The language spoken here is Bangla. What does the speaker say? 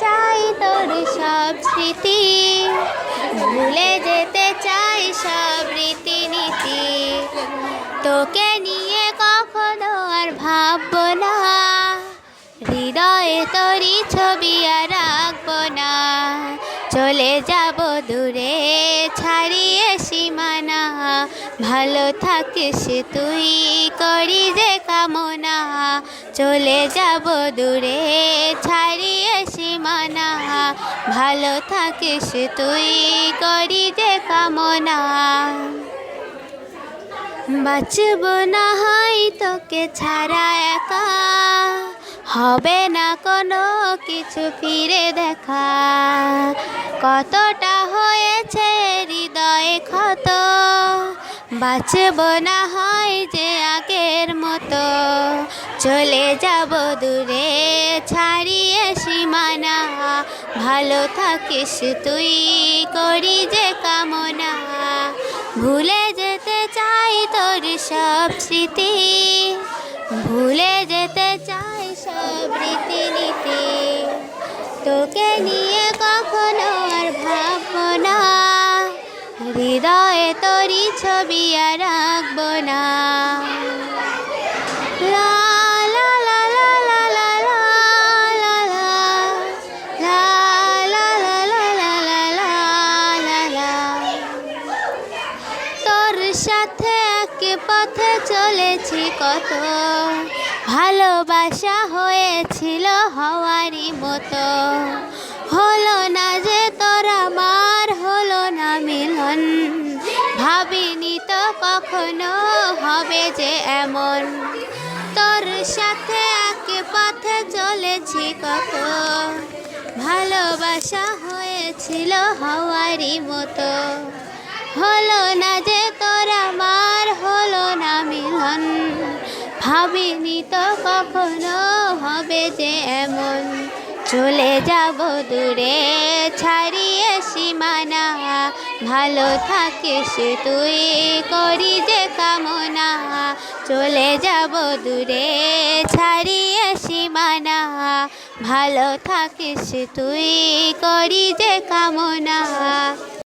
চাই তোর সব স্মৃতি। ভুলে যেতে চাই সব রীতিনীতি। তোকে নিয়ে কখনো আর ভাববো না। হৃদয়ে তোরই ছবি আর রাখব না। চলে যাব দূরে, ছাড়িয়ে সীমানা। ভালো থাকিস তুই, করি যে কামনা। চলে যাব দূরে, ছাড়িয়ে সীমানা। ভালো থাকিস তুই, করি যে কামনা। বাঁচব না হয় তোকে ছাড়া একা। হবে না কোনো কিছু ফিরে দেখা। কতটা বাঁচব না হয় যে আগের মতো। চলে যাব দূরে, ছাড়িয়ে সীমানা। ভালো থাকিস তুই, করি যে কামনা। ভুলে যেতে চাই তোর সব স্মৃতি। ভুলে যেতে চাই সব রীতিনীতি। তোকে নিয়ে কখনো আর ভাববো না। হৃদয়ে তরি ছবি আর রাখব না সাথে এক পথে চলেছি কত ভালোবাসা হয়েছিল হওয়ারই মতো হলো না যে তোরা ভাবিনি তো কখনো হবে যে এমন। তোর সাথে এক পথে চলেছি কত ভালোবাসা হয়েছিল হওয়ারই মতো। হলো না যে তোর আমার, হলো না মিলন। ভাবিনি তো কখনো হবে যে এমন। চলে যাব দূরে, ছাড়িয়ে সীমানা ভালো থাকে সে তুই, করি যে কামনা। চলে যাব দূরে, ছাড়িয়ে সীমানা। ভালো থাকিস তুই, করি যে কামনা।